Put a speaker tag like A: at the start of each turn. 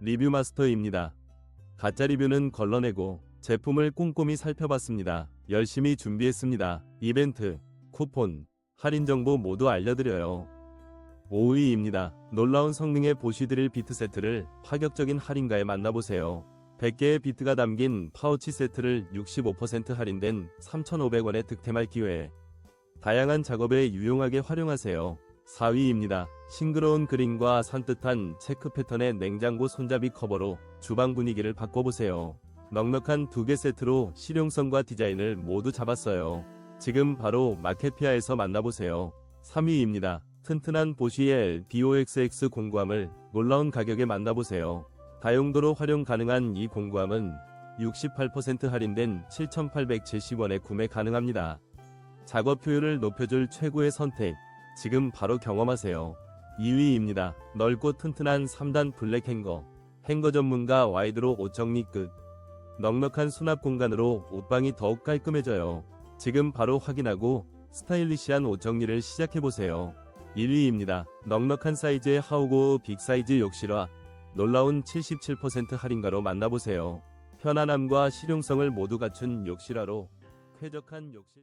A: 리뷰 마스터입니다. 가짜 리뷰는 걸러내고 제품을 꼼꼼히 살펴봤습니다. 열심히 준비했습니다. 이벤트, 쿠폰, 할인 정보 모두 알려드려요. 5위입니다. 놀라운 성능의 보시드릴 비트 세트를 파격적인 할인가에 만나보세요. 100개의 비트가 담긴 파우치 세트를 65% 할인된 3,500원에 득템할 기회. 다양한 작업에 유용하게 활용하세요. 4위입니다. 싱그러운 그림과 산뜻한 체크 패턴의 냉장고 손잡이 커버로 주방 분위기를 바꿔보세요. 넉넉한 두 개 세트로 실용성과 디자인을 모두 잡았어요. 지금 바로 마켓피아에서 만나보세요. 3위입니다. 튼튼한 보쉬의 BOXX 공구함을 놀라운 가격에 만나보세요. 다용도로 활용 가능한 이 공구함은 68% 할인된 7,870원에 구매 가능합니다. 작업 효율을 높여줄 최고의 선택. 지금 바로 경험하세요. 2위입니다. 넓고 튼튼한 3단 블랙 행거. 행거 전문가 와이드로 옷 정리 끝. 넉넉한 수납 공간으로 옷방이 더욱 깔끔해져요. 지금 바로 확인하고 스타일리시한 옷 정리를 시작해보세요. 1위입니다. 넉넉한 사이즈의 하우고 빅 사이즈 욕실화. 놀라운 77% 할인가로 만나보세요. 편안함과 실용성을 모두 갖춘 욕실화로 쾌적한 욕실